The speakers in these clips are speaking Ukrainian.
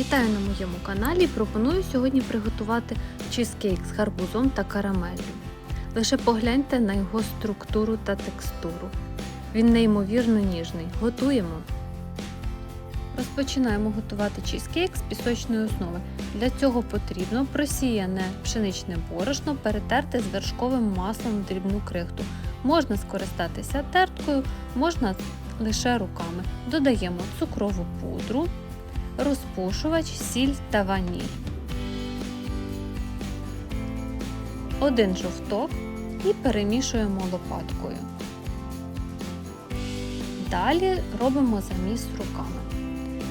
Вітаю на моєму каналі. Пропоную сьогодні приготувати чизкейк з гарбузом та карамеллю. Лише погляньте на його структуру та текстуру. Він неймовірно ніжний. Готуємо. Розпочинаємо готувати чизкейк з пісочної основи. Для цього потрібно просіяне пшеничне борошно перетерти з вершковим маслом в дрібну крихту. Можна скористатися терткою, можна лише руками. Додаємо цукрову пудру, розпушувач, сіль та ваніль. Один жовток і перемішуємо лопаткою. Далі робимо заміс руками.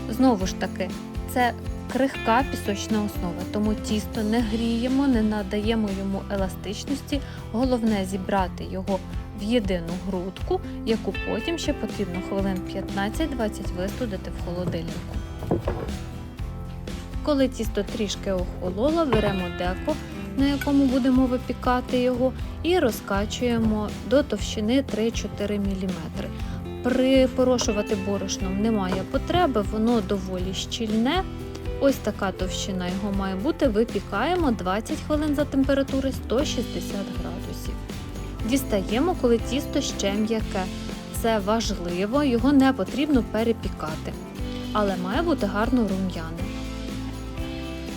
Знову ж таки, це крихка пісочна основа, тому тісто не гріємо, не надаємо йому еластичності. Головне зібрати його в єдину грудку, яку потім ще потрібно хвилин 15-20 вистудити в холодильнику. Коли тісто трішки охололо, беремо деко, на якому будемо випікати його, і розкачуємо до товщини 3-4 мм. Припорошувати борошном немає потреби, воно доволі щільне. Ось така товщина його має бути. Випікаємо 20 хвилин за температури 160 градусів. Дістаємо, коли тісто ще м'яке. Це важливо, його не потрібно перепікати, але має бути гарно рум'яне.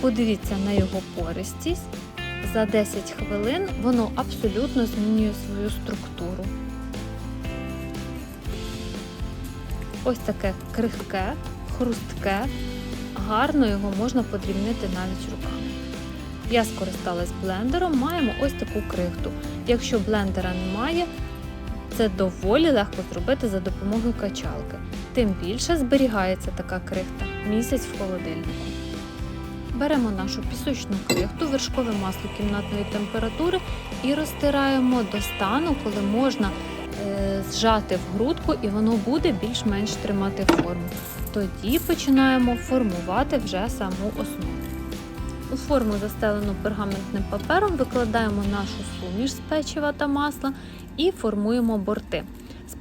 Подивіться на його пористість. За 10 хвилин воно абсолютно змінює свою структуру. Ось таке крихке, хрустке, гарно його можна подрібнити навіть руками. Я скористалась блендером, маємо ось таку крихту. Якщо блендера немає, це доволі легко зробити за допомогою качалки. Тим більше зберігається така крихта місяць в холодильнику. Беремо нашу пісочну крихту, вершкове масло кімнатної температури і розтираємо до стану, коли можна е, зжати в грудку і воно буде більш-менш тримати форму. Тоді починаємо формувати вже саму основу. У форму, застелену пергаментним папером, викладаємо нашу суміш з печива та масла і формуємо борти.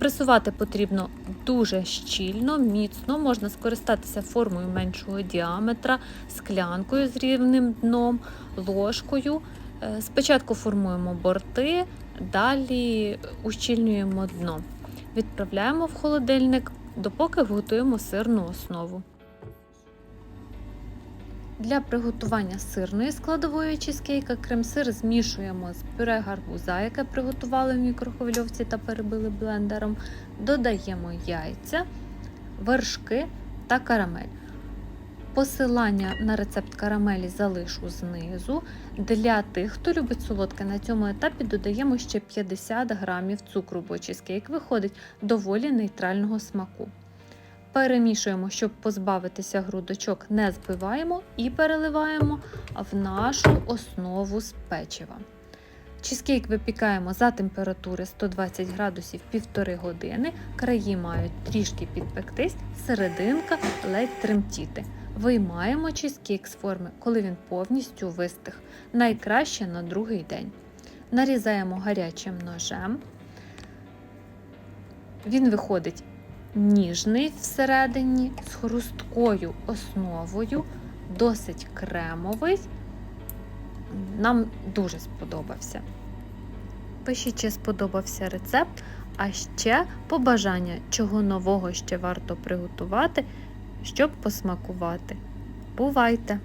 Спресувати потрібно дуже щільно, міцно, можна скористатися формою меншого діаметра, склянкою з рівним дном, ложкою. Е, Спочатку формуємо борти, далі ущільнюємо дно. Відправляємо в холодильник, допоки готуємо сирну основу. Для приготування сирної складової чизкейка крем-сир змішуємо з пюре гарбуза, яке приготували в мікрохвильовці та перебили блендером. Додаємо яйця, вершки та карамель. Посилання на рецепт карамелі залишу знизу. Для тих, хто любить солодке, на цьому етапі додаємо ще 50 грамів цукру, бо чизкейк виходить доволі нейтрального смаку. Перемішуємо, щоб позбавитися грудочок, не збиваємо і переливаємо в нашу основу з печива. Чизкейк випікаємо за температури 120 градусів 1,5 години. Краї мають трішки підпектись, серединка ледь тремтіти. Виймаємо чизкейк з форми, коли він повністю вистих. Найкраще на другий день. Нарізаємо гарячим ножем. Він виходить ніжний всередині, з хрусткою основою, досить кремовий. Нам дуже сподобався. Пишіть, чи сподобався рецепт, а ще побажання, чого нового ще варто приготувати, щоб посмакувати. Бувайте!